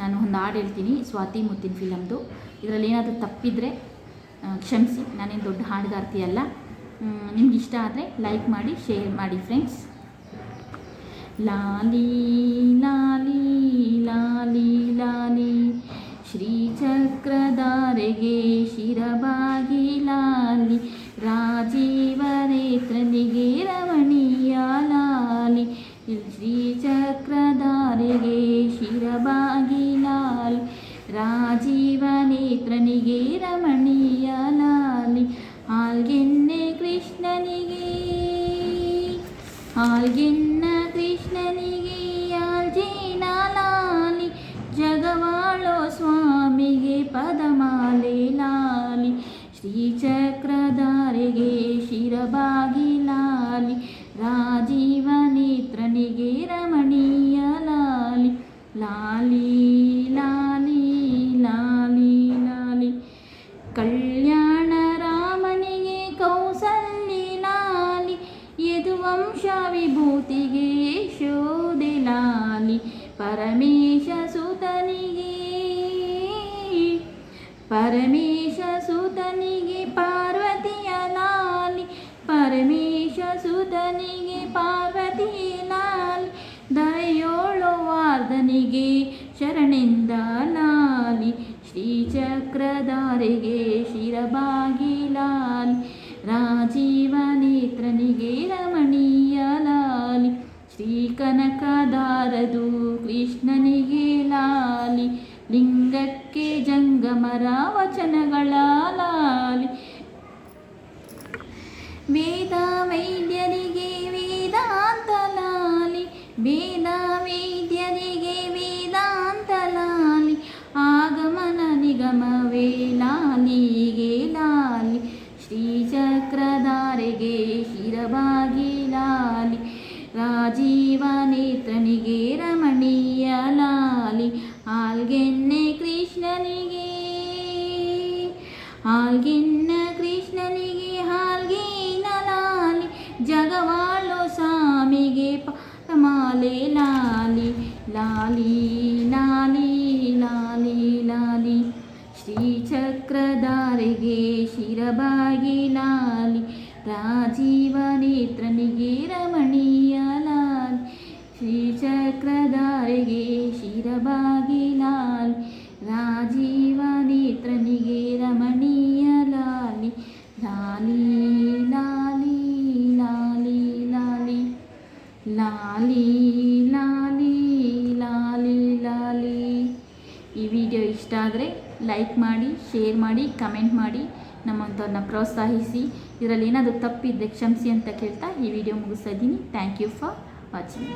ನಾನು ಒಂದು ಹಾಡು ಹೇಳ್ತೀನಿ, ಸ್ವಾತಿ ಮುತ್ತಿನ ಫಿಲಮ್ದು. ಇದರಲ್ಲಿ ಏನಾದರೂ ತಪ್ಪಿದರೆ ಕ್ಷಮಿಸಿ, ನಾನೇನು ದೊಡ್ಡ ಹಾಡುಗಾರ್ತಿ ಅಲ್ಲ. ನಿಮ್ಗೆ ಇಷ್ಟ ಆದರೆ ಲೈಕ್ ಮಾಡಿ ಶೇರ್ ಮಾಡಿ ಫ್ರೆಂಡ್ಸ್ ಲಾಲಿ ಲಾಲಿ ಲಾಲಿ ಲಾಲಿ, ಶ್ರೀಚಕ್ರಧಾರೆಗೆ ಶಿರಬಾಗಿ ಲಾಲಿ, ರಾಜೀವನೇತ್ರನಿಗೆ ರಮಣೀಯ ಲಾಲಿ ಶ್ರೀಚಕ್ರಧಾರೆಗೆ ಶಿರಬಾಗಿ ಲಾಲಿ ರಾಜೀವನೇತ್ರನಿಗೆ ರಮಣೀಯ ಲಾಲಿ ಹಾಲ್ಗೆನ್ನೆ ಕೃಷ್ಣನಿಗೆ ಹಾಲ್ಗೆನ್ನ ಕೃಷ್ಣನಿಗೆ ಆಲ್ಜೇನ ಲಾಲಿ ಜಗವಾಳೋ ಸ್ವಾಮಿಗೆ ಪದಮಾಲೆ ಲಾಲಿ ಶ್ರೀಚಕ್ರಧಾರೆಗೆ ಶಿರಬಾಗಿ ಲಾಲಿ ರಾಜೀವನೇತ್ರನಿಗೆ ರಮಣೀಯ ಲಾಲಿ ಲಾಲಿ ಲಾಲಿ ಪರಮೇಶ ಸುತನಿಗೆ ಪರಮೇಶ ಸುತನಿಗೆ ಪಾರ್ವತಿಯ ಲಾಲಿ ಪರಮೇಶ ಸುತನಿಗೆ ಪಾರ್ವತಿಯ ನಾಲಿ. ದಯೋಳು ವಾರ್ಧನಿಗೆ ಶರಣೆಂದ ಲಾಲಿ ಶ್ರೀಚಕ್ರಧಾರೆಗೆ ಶಿರಬಾಗಿ ಲಾಲಿ ರಾಜೀವನೇತ್ರನಿಗೆ ರಮಣೀಯ ಲಾಲಿ ಶ್ರೀಕನಕದಾರದು ಕೃಷ್ಣನಿಗೆ ಲಾಲಿ, ಲಿಂಗಕ್ಕೆ ಜಂಗಮರ ವಚನಗಳ ಲಾಲಿ ವೇದ ವೈದ್ಯರಿಗೆ ವೇದಾಂತ ಲಾಲಿ ವೇದ ವೈದ್ಯರಿಗೆ ವೇದಾಂತ ಲಾಲಿ. ಆಗಮನ ನಿಗಮ ಲಾಲಿಗೆ ಲಾಲಿ, ಶ್ರೀಚಕ್ರಧಾರೆಗೆ ಶಿರಬಾಗಿ ಲಾಲಿ. ರಾಜೀವನೇತ್ರನಿಗೆ ರಮಣೀಯ ಲಾಲಿ ಆಲ್ಗೆನ್ನೆ ಕೃಷ್ಣನಿಗೆ ಹಾಲ್ಗೆನ್ನ ಕೃಷ್ಣನಿಗೆ ಹಾಲ್ಗೇನ ಲಾಲಿ ಜಗವಾಳೋ ಸ್ವಾಮಿಗೆ ಪಮಾಲೆ ಲಾಲಿ ಲಾಲಿ ಲಾಲಿ ಲಾಲಿ ಲಾಲಿ ಶ್ರೀಚಕ್ರಧಾರೆಗೆ ಶಿರಬಾಗಿ ಲಾಲಿ ರಾಜೀವನೇತ್ರನಿಗೆ ರಮಣೀಯ ಶ್ರೀಚಕ್ರಧಾರೆಗೆ ಶಿರಬಾಗಿ ಲಾಲಿ ರಾಜೀವನೇತ್ರನಿಗೆ ರಮಣೀಯ ಲಾಲಿ ಲಾಲಿ ಲಾಲಿ ಲಾಲಿ ಲಾಲಿ ಲಾಲಿ ಲಾಲಿ ಲಾಲಿ. ಲಾಲಿ ಈ ವಿಡಿಯೋ ಇಷ್ಟ ಆದರೆ ಲೈಕ್ ಮಾಡಿ, ಶೇರ್ ಮಾಡಿ, ಕಮೆಂಟ್ ಮಾಡಿ, ನಮ್ಮಂಥವ್ರನ್ನ ಪ್ರೋತ್ಸಾಹಿಸಿ. ಇದರಲ್ಲಿ ಏನಾದರೂ ತಪ್ಪಿದ್ದೆ ಕ್ಷಮಿಸಿ ಅಂತ ಕೇಳ್ತಾ ಈ ವಿಡಿಯೋ ಮುಗಿಸ್ತಾ ಇದ್ದೀನಿ. Thank you for watching.